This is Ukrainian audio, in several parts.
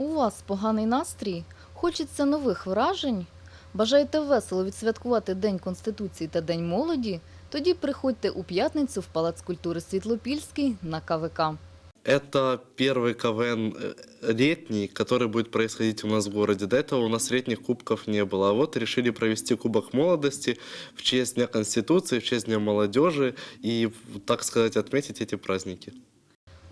У вас поганий настрій? Хочеться нових вражень? Бажаєте весело відсвяткувати День Конституції та День молоді? Тоді приходьте у п'ятницю в Палац культури Світлопільський на КВК. Это первый КВН э, летний, который будет происходить у нас в городе. До этого у нас летних кубков не было. А вот решили провести Кубок молодости в честь Дня Конституции, в честь Дня молодежи и, так сказать, отметить эти праздники.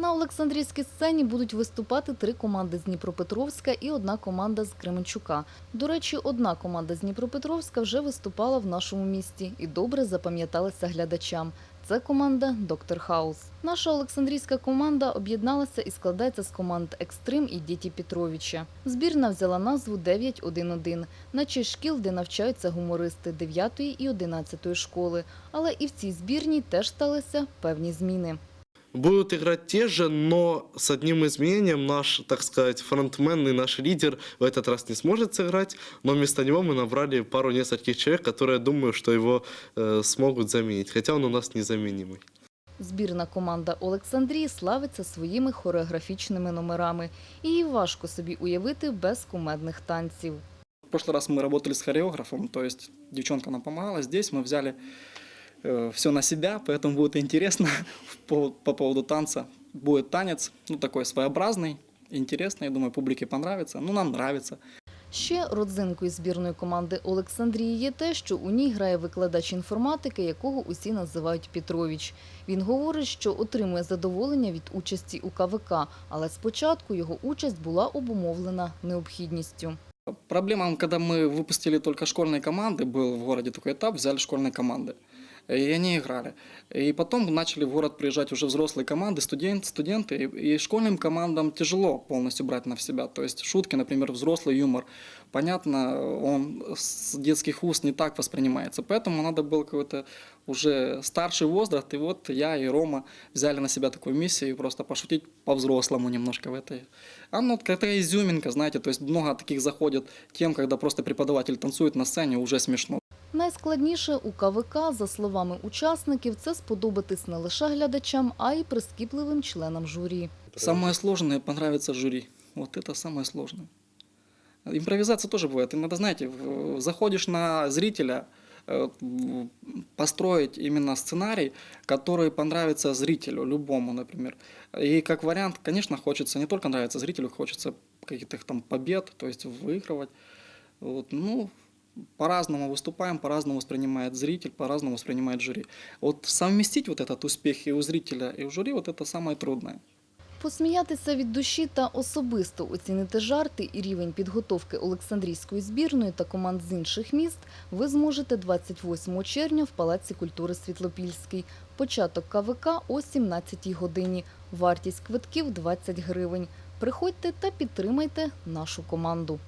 На Олександрійській сцені будуть виступати три команди з Дніпропетровська і одна команда з Кременчука. До речі, одна команда з Дніпропетровська вже виступала в нашому місті і добре запам'яталася глядачам. Це команда Доктор Хаус. Наша Олександрійська команда об'єдналася і складається з команд Екстрим і Діті Петровича. Збірна взяла назву 911 на честь шкіл, де навчаються гумористи 9 і 11 школи. Але і в цій збірній теж сталися певні зміни Будут играть те же, но с одним изменением. Наш, так сказать, фронтмен и наш лидер в этот раз не сможет сыграть, но вместо него мы набрали пару нескольких человек, которые, думаю, что его э, смогут заменить, хотя он у нас незаменимый. Збірна команда Олександрії славиться своїми хореографічними номерами. І її важко собі уявити без кумедних танців. В прошлый раз мы работали с хореографом, то есть девчонка нам помогала. Здесь мы взяли все на себя, поэтому будет интересно по, по поводу танца. Будет танец, ну такой своеобразный, интересный, я думаю, публике понравится. Ну, нам нравится. Ще родзинкою збірної команди Олександрії є те, що у ній грає викладач інформатики, якого усі називають Петрович. Він говорить, що отримує задоволення від участі у КВК, але спочатку його участь була обумовлена необхідністю. Проблема, когда мы выпустили только школьные команды, был в городе такой этап, взяли школьные команды. И они играли. И потом начали в город приезжать уже взрослые команды, студент, студенты. И, и школьным командам тяжело полностью брать на себя. То есть шутки, например, взрослый юмор. Понятно, он с детских уст не так воспринимается. Поэтому надо был какой-то уже старший возраст. И вот я и Рома взяли на себя такую миссию просто пошутить по-взрослому немножко в этой. А ну, какая изюминка, знаете, то есть много таких заходит тем, когда просто преподаватель танцует на сцене, уже смешно. Найскладніше у КВК, за словами учасників, це сподобатись не лише глядачам, а й прискіпливим членам журі. Самое сложное – понравится жюри. Вот это самое сложное. Импровизация тоже бывает. Иногда, знаете, в- заходишь на зрителя, э, в- построить именно сценарий, который понравится зрителю, любому, например. И как вариант, конечно, хочется не только нравится зрителю, хочется каких-то там побед, то есть выигрывать. Вот, ну, по-разному выступаем, по-разному воспринимает зритель, по-разному воспринимает жюри. Вот совместить вот этот успех и у зрителя, и у жюри, вот это самое трудное. Посміятися від душі та особисто оцінити жарти і рівень підготовки Олександрійської збірної та команд з інших міст ви зможете 28 червня в Палаці культури Світлопільський. Початок КВК о 17 годині. Вартість квитків 20 гривень. Приходьте та підтримайте нашу команду.